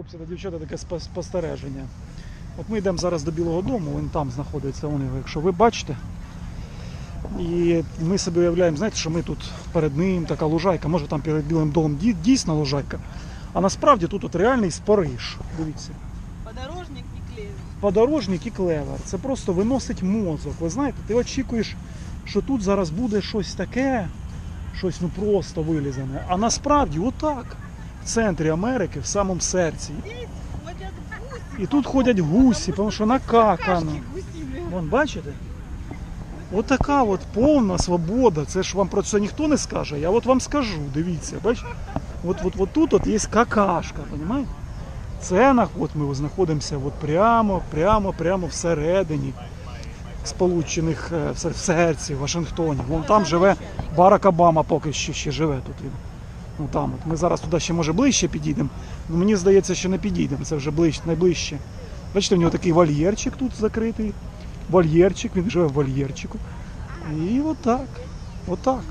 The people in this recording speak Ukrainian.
Хлопці та дівчата, таке спостереження. От ми йдемо зараз до Білого дому, він там знаходиться, вон його, якщо ви бачите. І ми собі уявляємо, знаєте, що ми тут перед ним така лужайка, може там перед Білим домом дій- дійсно лужайка. А насправді тут от реальний спориш. Дивіться. Подорожник і клеєр. Подорожник і клевер. Це просто виносить мозок. Ви знаєте, ти очікуєш, що тут зараз буде щось таке, щось ну просто вилізане. А насправді отак. В центрі Америки, в самому серці. І тут ходять гусі, тому що накакано. Вон, бачите? Отака от повна свобода. Це ж вам про це ніхто не скаже. Я от вам скажу, дивіться, бачите? От, от, от тут от є какашка, розумієте? Це от ми знаходимося от прямо, прямо, прямо всередині Сполучених е, в серці, в Вашингтоні. Вон там живе Барак Обама поки що ще живе тут він. Ну там от. Ми зараз туди ще може ближче підійдемо. Ну мені здається, що не підійдемо. Це вже ближче, найближче. Бачите, в нього такий вольєрчик тут закритий. Вольєрчик, він живе в вольєрчику. І отак. Отак.